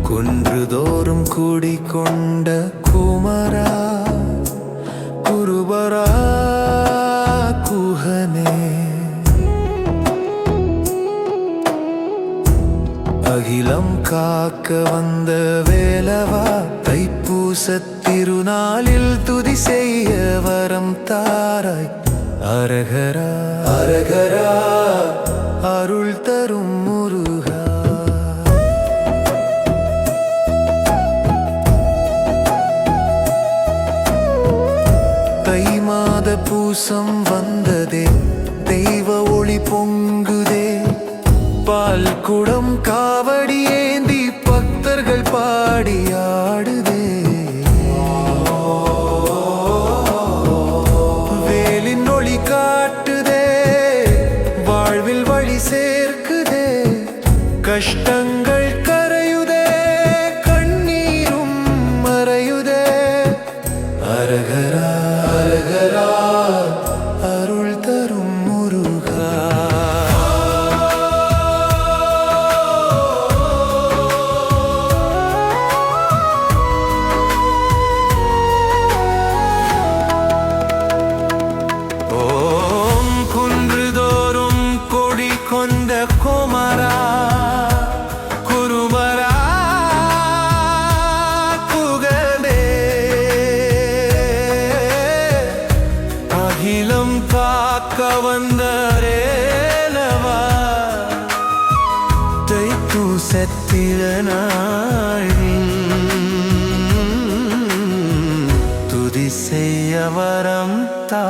குன்றுதோறும் கூடிக்கொண்ட குமரா குருபரா குஹனே அகிலம் காக்க வந்த வேலவா தைப்பூசத் திருநாளில் துதி செய்ய வரம் தாராய். அரகரா அரகரா. அருள் தரும் முருகா. தை மாத பூசம் வந்ததே தெய்வ ஒளி பொங்குதே. பால் குடம் காவடி கஷ்டங்கள் காக்க வந்தரேலவா? தைப்பூசத்திரனாள் துதி செய்ய வரம் தா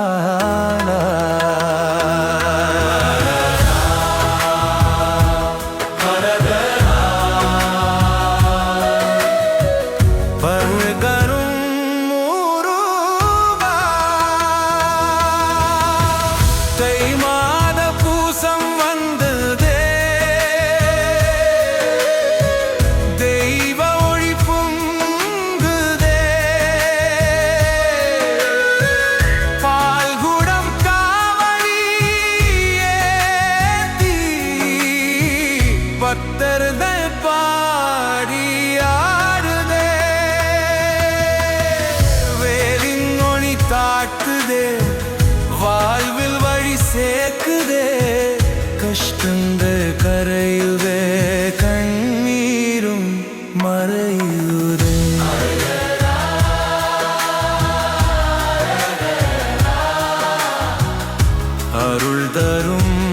தாட்டுதே வாழ்வில் வழி சேர்க்குதே கஷ்டங்கள் கரையுதே. கண்ணீரும் மறையுதே. அருள் தரும்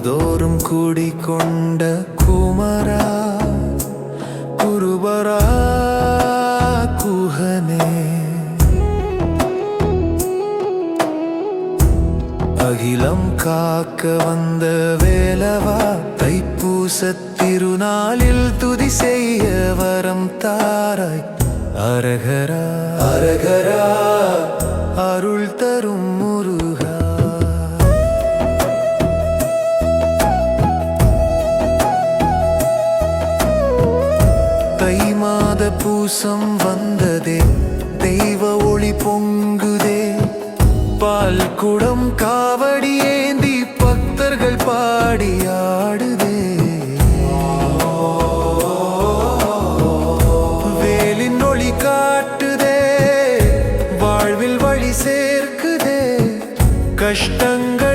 குடிகொண்ட குமரா குருபரா குஹனே அகிலம் காக்க வந்த வேலவா தைப்பூச திருநாளில் துதி செய்ய வரம் தாராய். அரகரா அரகரா அருள் த பூசம் வந்ததே தெய்வ ஒளி பொங்குதே. பால் குடம் காவடி ஏந்தி பக்தர்கள் பாடி ஆடுதே. வேலின் ஒளி காட்டுதே வாழ்வில் வழி சேர்க்குதே. கஷ்டங்கள்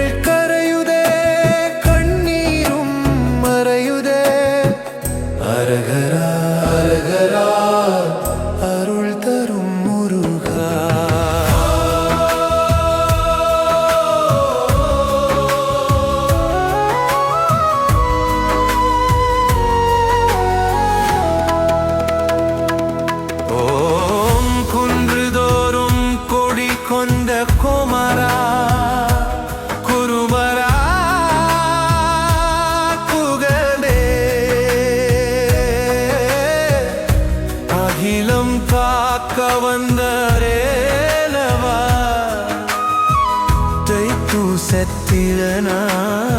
தைப்பூசத்திரனாள்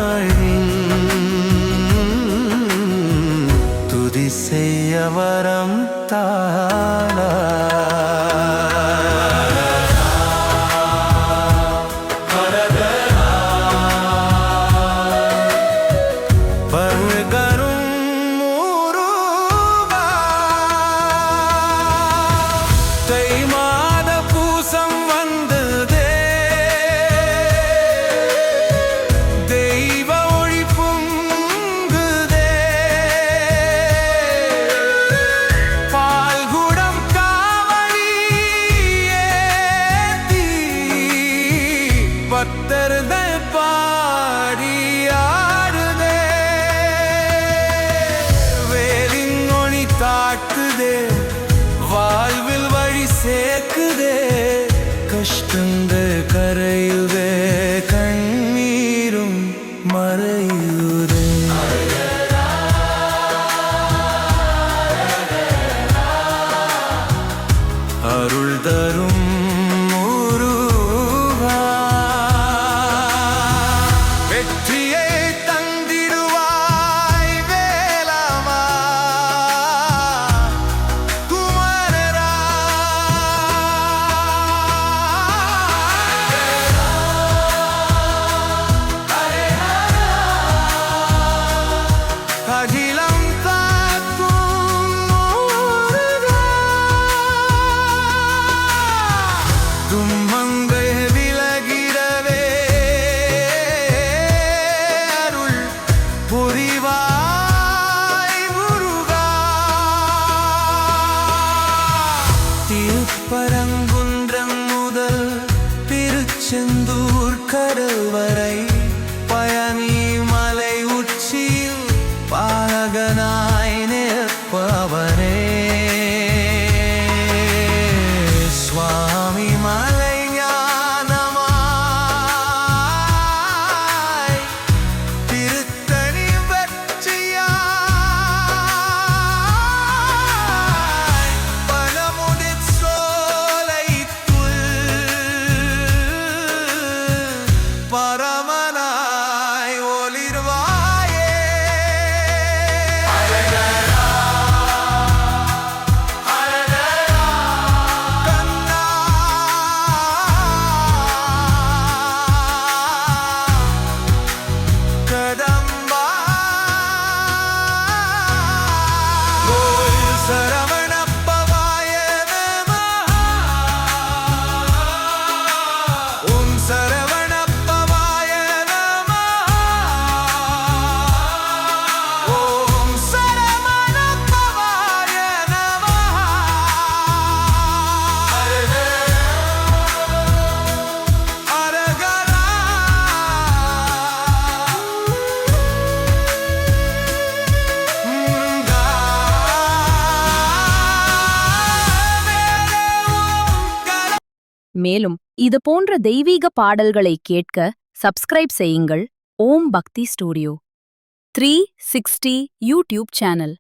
கஷ்டங்கள் adım மேலும் இது போன்ற தெய்வீக பாடல்களை கேட்க சப்ஸ்கிரைப் செய்யுங்கள். Om Bhakti studio. Three sixty YouTube channel.